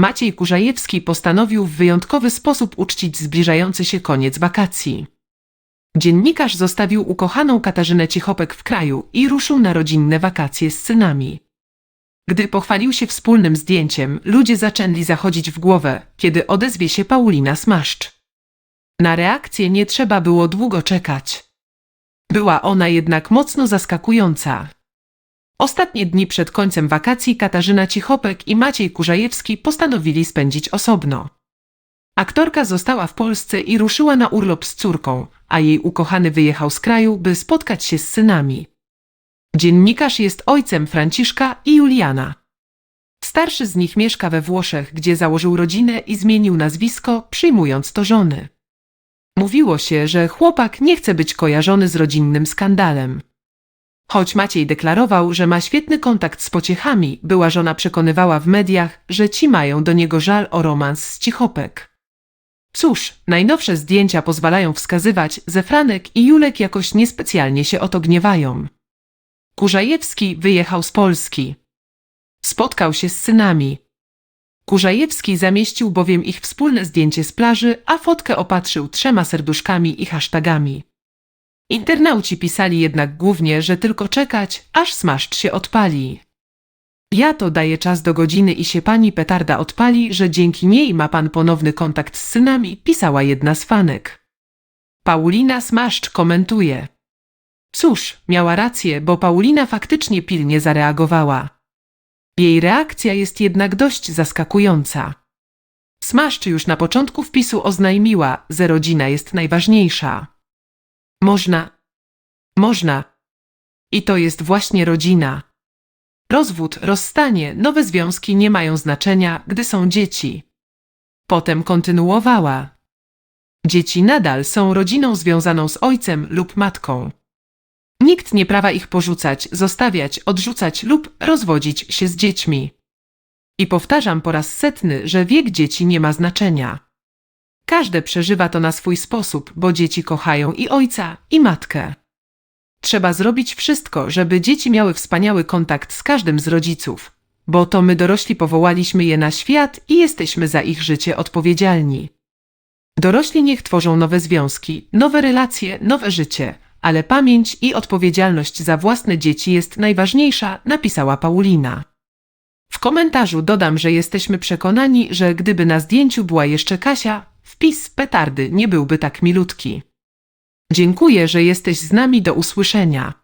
Maciej Kurzajewski postanowił w wyjątkowy sposób uczcić zbliżający się koniec wakacji. Dziennikarz zostawił ukochaną Katarzynę Cichopek w kraju i ruszył na rodzinne wakacje z synami. Gdy pochwalił się wspólnym zdjęciem, ludzie zaczęli zachodzić w głowę, kiedy odezwie się Paulina Smaszcz. Na reakcję nie trzeba było długo czekać. Była ona jednak mocno zaskakująca. Ostatnie dni przed końcem wakacji Katarzyna Cichopek i Maciej Kurzajewski postanowili spędzić osobno. Aktorka została w Polsce i ruszyła na urlop z córką, a jej ukochany wyjechał z kraju, by spotkać się z synami. Dziennikarz jest ojcem Franciszka i Juliana. Starszy z nich mieszka we Włoszech, gdzie założył rodzinę i zmienił nazwisko, przyjmując to żony. Mówiło się, że chłopak nie chce być kojarzony z rodzinnym skandalem. Choć Maciej deklarował, że ma świetny kontakt z pociechami, była żona przekonywała w mediach, że ci mają do niego żal o romans z Cichopek. Cóż, najnowsze zdjęcia pozwalają wskazywać, że Franek i Julek jakoś niespecjalnie się o to gniewają. Kurzajewski wyjechał z Polski. Spotkał się z synami. Kurzajewski zamieścił bowiem ich wspólne zdjęcie z plaży, a fotkę opatrzył trzema serduszkami i hashtagami. Internauci pisali jednak głównie, że tylko czekać, aż smaszcz się odpali. Ja to daję czas do godziny i się pani petarda odpali, że dzięki niej ma pan ponowny kontakt z synami, pisała jedna z fanek. Paulina Smaszcz komentuje. Cóż, miała rację, bo Paulina faktycznie pilnie zareagowała. Jej reakcja jest jednak dość zaskakująca. Smaszcz już na początku wpisu oznajmiła, że rodzina jest najważniejsza. Można. Można. I to jest właśnie rodzina. Rozwód, rozstanie, nowe związki nie mają znaczenia, gdy są dzieci. Potem kontynuowała. Dzieci nadal są rodziną związaną z ojcem lub matką. Nikt nie prawa ich porzucać, zostawiać, odrzucać lub rozwodzić się z dziećmi. I powtarzam po raz setny, że wiek dzieci nie ma znaczenia. Każde przeżywa to na swój sposób, bo dzieci kochają i ojca, i matkę. Trzeba zrobić wszystko, żeby dzieci miały wspaniały kontakt z każdym z rodziców, bo to my dorośli powołaliśmy je na świat i jesteśmy za ich życie odpowiedzialni. Dorośli niech tworzą nowe związki, nowe relacje, nowe życie, ale pamięć i odpowiedzialność za własne dzieci jest najważniejsza, napisała Paulina. W komentarzu dodam, że jesteśmy przekonani, że gdyby na zdjęciu była jeszcze Kasia, wpis petardy nie byłby tak milutki. Dziękuję, że jesteś z nami do usłyszenia.